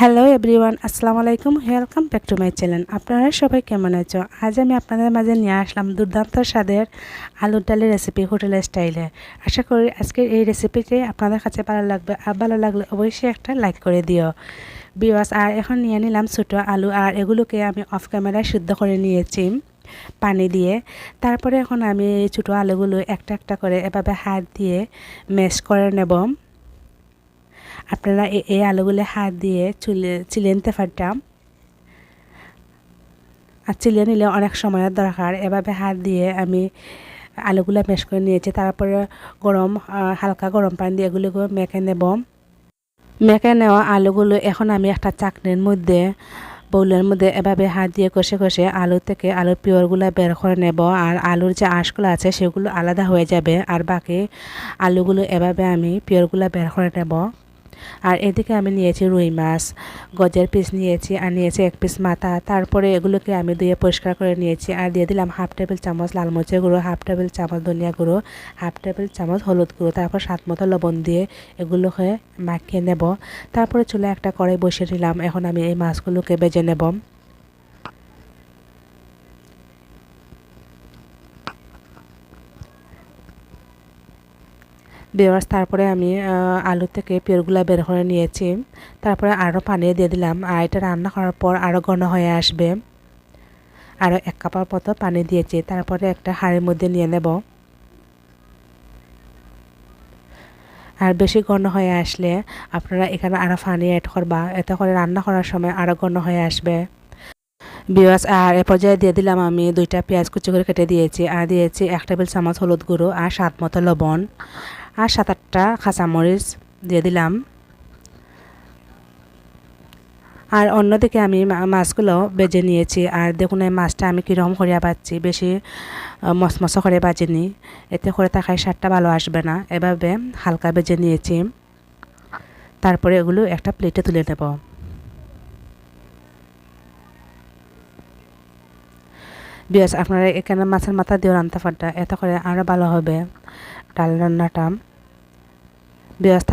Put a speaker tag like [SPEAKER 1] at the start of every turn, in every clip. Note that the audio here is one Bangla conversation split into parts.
[SPEAKER 1] হ্যালো এভরিওয়ান আসসালামু আলাইকুম welcome back to my channel আপনারা সবাই কেমন আছো? আজ আমি আপনাদের মাঝে নিয়ে আসলাম দুর্দান্ত স্বাদের আলুর ডালের রেসিপি হোটেলের স্টাইলে আশা করি আজকের এই রেসিপিটি আপনাদের কাছে ভালো লাগবে। আর ভালো লাগলে অবশ্যই একটা লাইক করে দিও। বিওয়াস আর এখন নিয়ে নিলাম ছোটো আলু। আর এগুলোকে আমি অফ ক্যামেরায় সিদ্ধ করে নিয়েছি পানি দিয়ে। তারপরে এখন আমি ছোটো আলুগুলো একটা একটা করে এভাবে হাত দিয়ে ম্যাশ করে নেব। আপনারা এই আলুগুলো হাত দিয়ে চুলে, চিলে নিতে পারতাম। আর চিলে নিলে অনেক সময়ের দরকার। এভাবে হাত দিয়ে আমি আলুগুলো মেশ করে নিয়েছি। তারপরে গরম হালকা গরম পানি দিয়ে এগুলোকে মেখে নেব। মেখে নেওয়া আলুগুলো এখন আমি একটা চাকনির মধ্যে, বউলের মধ্যে এভাবে হাত দিয়ে কষে কষে আলু থেকে আলুর পিওরগুলো বের করে নেব। আর আলুর যে আঁশগুলো আছে সেগুলো আলাদা হয়ে যাবে। আর বাকি আলুগুলো এভাবে আমি পিওরগুলো বের করে নেব। আর এদিকে আমি নিয়েছি রুই মাছ, গজের পিস নিয়েছি আর নিয়েছি এক পিস মাথা। তারপরে এগুলোকে আমি দিয়ে পরিষ্কার করে নিয়েছি আর দিয়ে দিলাম হাফ টেবিল চামচ লাল গুঁড়ো হাফ টেবিল চামচ ধনিয়া গুঁড়ো হাফ টেবিল চামচ হলুদ গুঁড়ো, তারপর সাত মতো লবণ দিয়ে এগুলোকে মাখিয়ে নেব। তারপরে চুলে একটা কড়াই বসিয়ে দিলাম, এখন আমি এই মাছগুলোকে বেজে নেব। দেওয়ার তারপরে আমি আলু থেকে পেয়ারগুলো বের করে নিয়েছি। তারপরে আরও পানি দিয়ে দিলাম। আর এটা রান্না করার পর আরও ঘন হয়ে আসবে। আরও এক কাপার মতো পানি দিয়েছি। তারপরে একটা হাঁড়ির মধ্যে নিয়ে নেব। আর বেশি ঘন হয়ে আসলে আপনারা এখানে আরও পানি অ্যাড করবা। এতে করে রান্না করার সময় আরও ঘন হয়ে আসবে। বিওয়াস আর এ পর্যায়ে দিয়ে দিলাম আমি দুইটা পেঁয়াজ কুচি করে কেটে দিয়েছি। আর দিয়েছি এক টেবিল চামচ হলুদ গুঁড়ো আর স্বাদ মতো লবণ। আর সাত আটটা কাঁচামরিচ দিয়ে দিলাম। আর অন্যদিকে আমি মাছগুলো বেজে নিয়েছি। আর দেখুন এই মাছটা আমি কীরকম করিয়া পাচ্ছি বেশি মশমশ করে বাজিনি। এতে করে তাকায় সারটা ভালো আসবে না। এভাবে হালকা বেজে নিয়েছি। তারপরে এগুলো একটা প্লেটে তুলে নেব। বিয়াস, আপনারা এখানে মাছের মাথা দিয়েও রান্না পারটা এত করে আরও ভালো হবে ডাল রান্নাটা। বিয়াস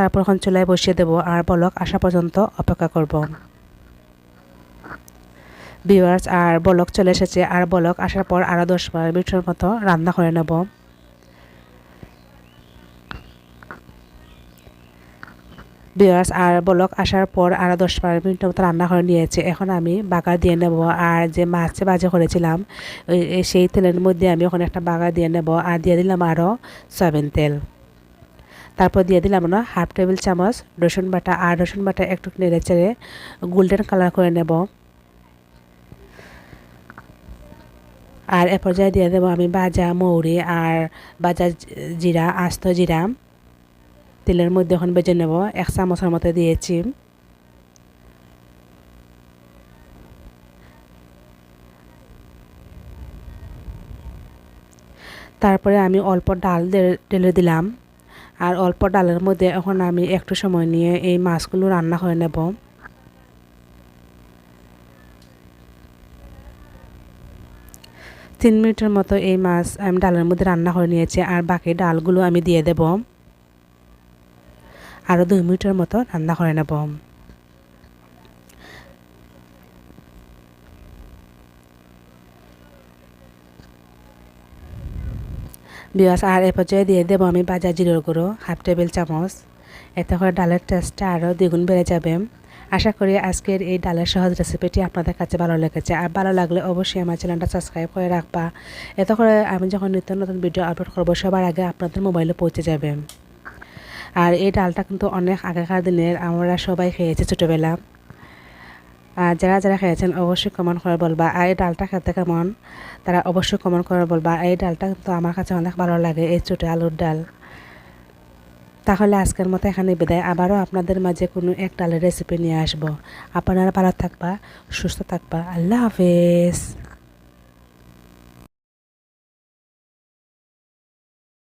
[SPEAKER 1] চুলায় বসিয়ে দেবো আর বলক আসা পর্যন্ত অপেক্ষা করব। বিওয়ার্স আর বলক চলে এসেছে, আর বলক আসার পর আরও দশ বারো মিনিটের মতো রান্না করে নেব। বিয়ার্স আর বলক আসার পর আরও দশ বারো মিনিটের মতো রান্না করে নিয়েছে। এখন আমি বাগার দিয়ে নেব, আর যে মাছ বাজে করেছিলাম সেই তেলের মধ্যে আমি ওখানে একটা বাগার দিয়ে নেব, আর দিয়ে দিলাম আরও সয়াবিন তেল। তারপর দিয়ে দিলাম না হাফ টেবিল চামচ, রসুন বাটা, আর রসুন বাটা একটু নেড়ে চেড়ে গোল্ডেন কালার করে নেব। আর এ পর্যায়ে দিয়ে দেবো আমি বাজা, মৌরি, আর বাজা জিরা, আস্ত জিরা। তেলের মধ্যে এখন বেজে নেব এক চামচের মতো দিয়েছি। তারপরে আমি অল্প ডাল ঢেলে দিলাম। আর অল্প ডালের মধ্যে এখন আমি একটু সময় নিয়ে এই মাছগুলো রান্না করে নেব। তিন মিনিটের মতো এই মাছ আমি ডালের মধ্যে রান্না করে নিয়েছি আর বাকি ডালগুলো আমি দিয়ে দেব। আরও দুই মিনিটের মতো রান্না করে নেব। বিয়াস, আর এ পর্যায়ে দিয়ে দেবো আমি বাজার জিরোর গুঁড়ো, হাফ টেবিল চামচ। এতে করে ডালের টেস্টটা আরও দ্বিগুণ বেড়ে যাবে। আশা করি আজকের এই ডালের সহজ রেসিপিটি আপনাদের কাছে ভালো লেগেছে। আর ভালো লাগলে অবশ্যই আমার চ্যানেলটা সাবস্ক্রাইব করে রাখবা। এতে করে আমি যখন নিত্য নতুন ভিডিও আপলোড করব, সবার আগে আপনাদের মোবাইলে পৌঁছে যাবে। আর এই ডালটা কিন্তু অনেক আগেকার দিনের, আমরা সবাই খেয়েছি ছোটোবেলা। যারা যারা খেয়েছেন অবশ্যই কমেন্ট করে বলবা। আর এই ডালটা খেতে কেমন? তারা অবশ্যই কমেন্ট করে বলবা। এই ডালটা কিন্তু আমার কাছে অনেক ভালো লাগে, এই ছোটো আলুর ডাল। তাহলে আজকের মতো এখানে বিদায়। আবারও আপনাদের মাঝে কোনো এক ডালের রেসিপি নিয়ে আসব। আপনারা ভালো থাকবা, সুস্থ থাকবা। আল্লাহ হাফেজ।